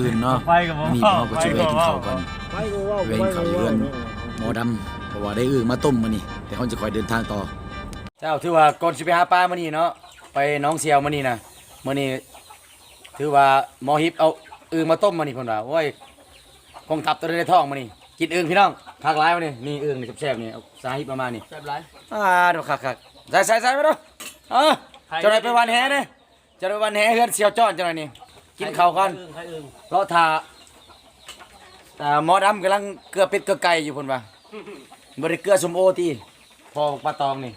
อื่นเนาะไปกับผมนี่เขาก็จะไปกินข้าวกันไปก็ว่าเว้นเขาอยู่เรือนหมอดำเพราะว่าได้อึ่งมาต้มมานี่แต่เขาจะคอยเดินทางต่อ เจ้าถือว่าก่อนสิไปหาปลามานี่เนาะไปหน้องเสียวมานี่นะมานี่ถือว่าหมอฮิปเอาอึ่งมาต้มมานี่เพิ่นว่าโอ้ยกองทัพตัวในท้องมานี่กินอึ่งพี่น้องคักหลายมานี่นี่อึ่งนี่แซ่บๆนี่เอาสาฮิปประมาณนี่แซ่บไรอ่าดูคักๆใส่ใส่ใส่ไปดูเออเจะได้ไปวันแห่เด้เจะได้ไปวันแห่เฮือนเสียวจ้อนจังหน่อยนี่ กินข้าวก่อนอึ่งใครอึ่งรอทาอ่าหมอดำกำลังเกลือเป็ดเกลือไก่อยู่พุ่นว่าบริเกลือสมโอตีพอปลาตองนี่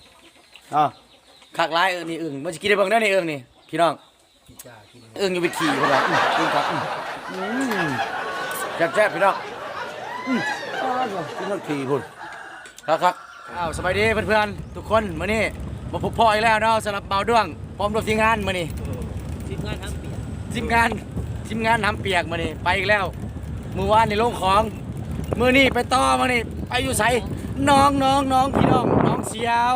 อ๋อคักร้ายเอิงนี่อึ่งมันจะกินได้เบ้างได้อนี่เอิงนี่พี่น้องเอิงอยู่ไปขี่พุ่นว่าอื้ออึ่งครับอื้ออืมแซ่บๆพี่น้องอืมอ้าวกินต้องขี่พุ่นครับครับอ้าวสบายดีเพื่อนๆทุกคนมื้อนี้มาพบพ่ออีกแล้วเนาะสำหรับเบาด้วงพร้อมรถทีมงานมื้อนี้ ทีมงานทั้งเปียก ทีมงานทีมงานทำเปียกมานี่ไปอีกแล้ว มือว่านในโรงของ มือนี่ไปต่อมานี่ไปอยู่ใสน้องน้องน้องพี่น้องน้องเสียว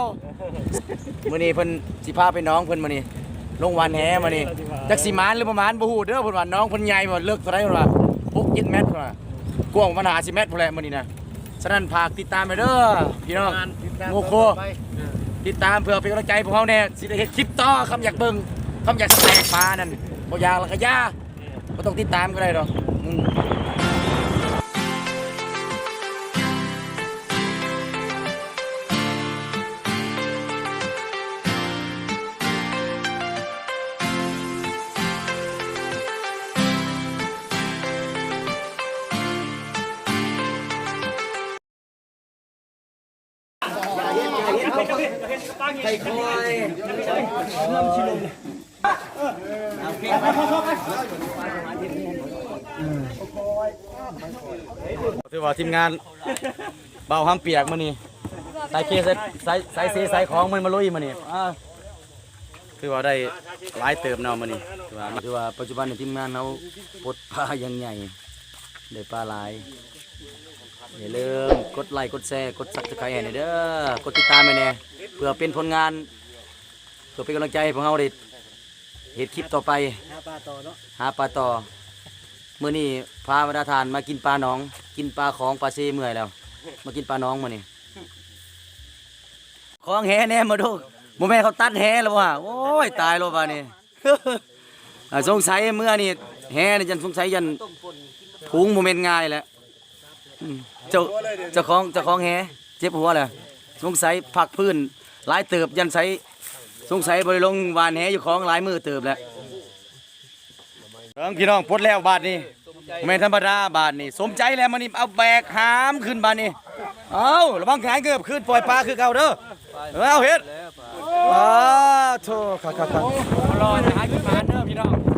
มือนี่เพิ่นสิพาไปน้องเพิ่นมานี่ลงวันแหมานี่จักสิมานหรือประมาณบ่ฮู้เด้อเพิ่นว่าน้องเพิ่นใหญ่บ่เลิกเท่าไหร่เพิ่นว่า6 7เมตรเพิ่นว่ากว้างประมาณ50เมตรพุ่นแหละมื้อนี้นะฉะนั้นฝากติดตามไปเด้อพี่น้องโมโคติดตามเพื่อเป็นกำลังใจพวกเขาเนี่ยสิได้เห็นคลิปต่อคำอยากเบิ่งคำอยากแตกปลานั่น บ่อยากและก็ย่าบ่ต้องติดตามก็ได้ดอกอืมไข่คอย ถือว่าทีมงานเบาห้ามเปียกมานี่สายเคสสายสายเซสายของมันมาลุยมานี่อ่าถือว่าได้หลายเติมเนาะมานี่ถือว่าถือว่าปัจจุบันในทีมงานเราปลดปลาอยังใหญ่ได้ปลาหลายอย่าลืมกดไลค์กดแชร์กดซับสไครต์ให้หน่อยเด้อกดติดตามให้แน่เพื่อเป็นผลงานเพื่อเป็นกำลังใจให้พวกเราได้ เห็นคลิปต่อไป หาปลาต่อเนาะหาปลาต่อมื้อนี้พามาดาทานมากินปลาหนอง กินปลาของปลาเซเมื่อยแล้ว มากินปลาหน้องมื้อนี้ของแหแน่มาดูบ่แม่นเขาตัดแหแล้วว่ะโอ้ยตายแล้วบ่านี่ อ่าสงสัยเมื่อนี่แหนี่จันสงสัยยันถุงบ่แม่นง่ายแหล้วอืมเจ้าเจ้าของเจ้าของแฮเจ็บหัวเลยสงสัยผักพื้นหลายเติบยันใส สงสัยบริลงหวานแหอยู่ของหลายมือเติบแล้วเอิงพี่น้องพดแล้วบาทนี้ไม่ธรรมดาบาทนี้สมใจแล้วมันนี่เอาแบกหามขึ้นบาทนี้เอาระวังขายเกือบขึ้นปล่อยปลาคือเก่าเด้อเออเอาเฮ็ดว้าโธ่ครับครับครับรอจะหาขึ้นมาเด้อพี่น้อง